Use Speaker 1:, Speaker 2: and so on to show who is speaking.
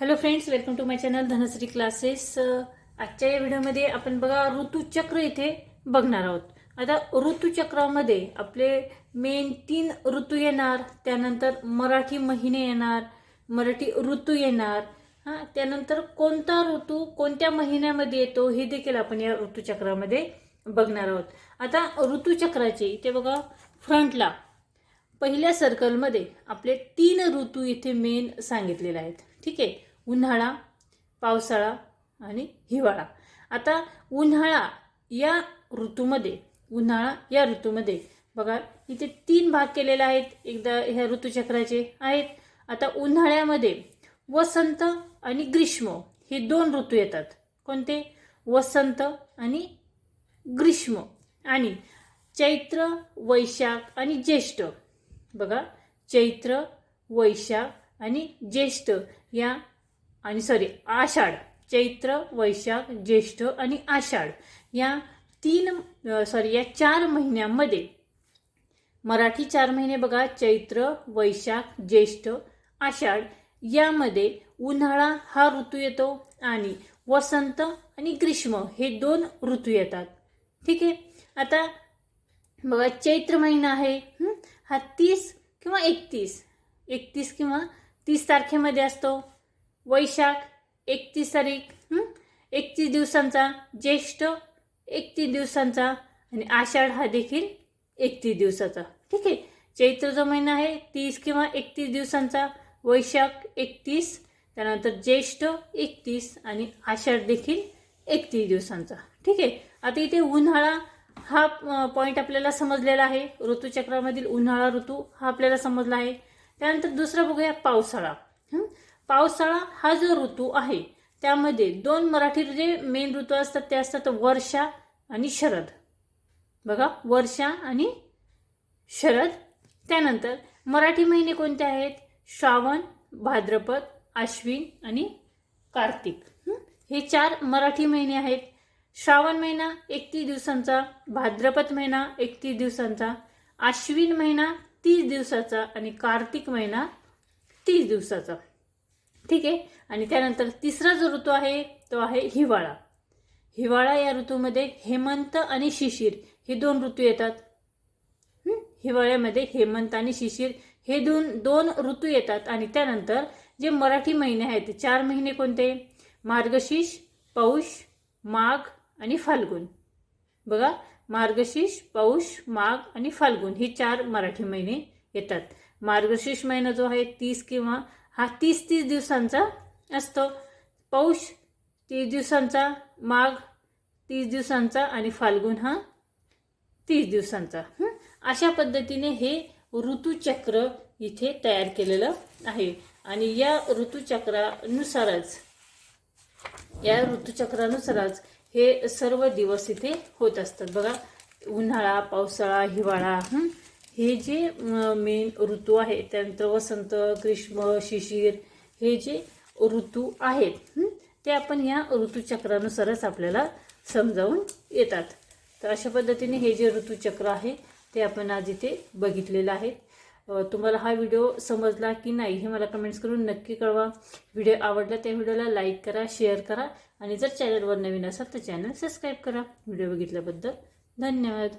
Speaker 1: Hello friends welcome to my channel Dhanashri classes आजच्या या व्हिडिओमध्ये आपण बघा ऋतुचक्र इथे बघणार आहोत. आता ऋतुचक्रामध्ये आपले मेन तीन ऋतू येणार त्यानंतर मराठी महिने येणार मराठी ऋतू येणार. हां त्यानंतर कोणता ऋतू कोणत्या महिन्यामध्ये येतो हे देखील आपण या ऋतुचक्रामध्ये बघणार आहोत. आता ऋतुचक्राचे इथे बघा फ्रंटला पहिल्या सर्कलमध्ये आपले तीन ऋतू इथे मेन सांगितलेले आहेत. ठीक आहे? उन्हाळा पावसाळा आणि हिवाळा. आता उन्हाळा या ऋतूमध्ये उन्हाळा या ऋतूमध्ये बघा इथे तीन भाग केलेले आहेत. एकदा ह्या ऋतूचक्राचे आहेत. आता उन्हाळ्यामध्ये वसंत आणि ग्रीष्म हे दोन ऋतू येतात. कोणते? वसंत आणि ग्रीष्म. आणि चैत्र वैशाख आणि ज्येष्ठ. बघा चैत्र वैशाख आणि ज्येष्ठ या आणि सॉरी आषाढ चैत्र वैशाख ज्येष्ठ आणि आषाढ या तीन सॉरी या चार महिन्यामध्ये मराठी चार महिने बघा चैत्र वैशाख ज्येष्ठ आषाढ यामध्ये उन्हाळा हा ऋतू येतो आणि वसंत आणि ग्रीष्म हे दोन ऋतू येतात. ठीक आहे? आता बघा चैत्र महिना आहे हा तीस किंवा एकतीस? एकतीस किंवा तीस तारखेमध्ये असतो. वैशाख एकतीस तारीख एकतीस दिवसांचा ज्येष्ठ एकतीस दिवसांचा आणि आषाढ हा देखील एकतीस दिवसाचा. ठीक आहे? चैत्र जो महिना आहे तीस किंवा एकतीस दिवसांचा वैशाख एकतीस त्यानंतर ज्येष्ठ एकतीस आणि आषाढ देखील एकतीस दिवसांचा. ठीक आहे? आता इथे उन्हाळा हा पॉईंट आपल्याला समजलेला आहे. ऋतूचक्रामधील उन्हाळा ऋतू हा आपल्याला समजला आहे. त्यानंतर दुसरा बघूया पावसाळा. पावसाळा हा जो ऋतू आहे त्यामध्ये दोन मराठी जे मेन ऋतू असतात ते असतात वर्षा आणि शरद. बघा वर्षा आणि शरद. त्यानंतर मराठी महिने कोणते आहेत? श्रावण भाद्रपद आश्विन आणि कार्तिक. हे? चार मराठी महिने आहेत. श्रावण महिना एकतीस दिवसांचा भाद्रपद महिना एकतीस दिवसांचा आश्विन महिना तीस दिवसाचा आणि कार्तिक महिना तीस दिवसाचा. ठीक आहे? आणि त्यानंतर तिसरा जो ऋतू आहे तो आहे हिवाळा. हिवाळा या ऋतूमध्ये हेमंत आणि शिशिर हे दोन ऋतू येतात. हिवाळ्यामध्ये हेमंत आणि शिशिर हे दोन दोन ऋतू येतात. आणि त्यानंतर जे मराठी महिने आहेत चार महिने कोणते? मार्गशीर्ष पौष माघ आणि फाल्गुन. बघा मार्गशीर्ष पौष माघ आणि फाल्गुन हे चार मराठी महिने येतात. मार्गशीर्ष महिना जो आहे तीस किंवा हा तीस तीस दिवसांचा असतो. पौष तीस दिवसांचा माघ तीस दिवसांचा आणि फाल्गुन हा तीस दिवसांचा. अशा पद्धतीने हे ऋतुचक्र इथे तयार केलेलं आहे. आणि या ऋतुचक्रानुसारच या ऋतुचक्रानुसारच हे सर्व दिवस इथे होत असतात. बघा उन्हाळा पावसाळा हिवाळा हे जे मेन ऋतू आहे त्यानंतर वसंत ग्रीष्म शिशिर हे जे ऋतू आहेत ते आपण या ऋतूचक्रानुसारच आपल्याला समजावून येतात. तर अशा पद्धतीने हे जे ऋतूचक्र आहे ते आपण आज इथे बघितलेलं आहे. तुम्हाला हा व्हिडिओ समजला की नाही हे मला कमेंट्स करून नक्की कळवा. व्हिडिओ आवडला त्या व्हिडिओला लाईक करा शेअर करा आणि जर चॅनलवर नवीन असाल तर चॅनल सबस्क्राईब करा. व्हिडिओ बघितल्याबद्दल धन्यवाद.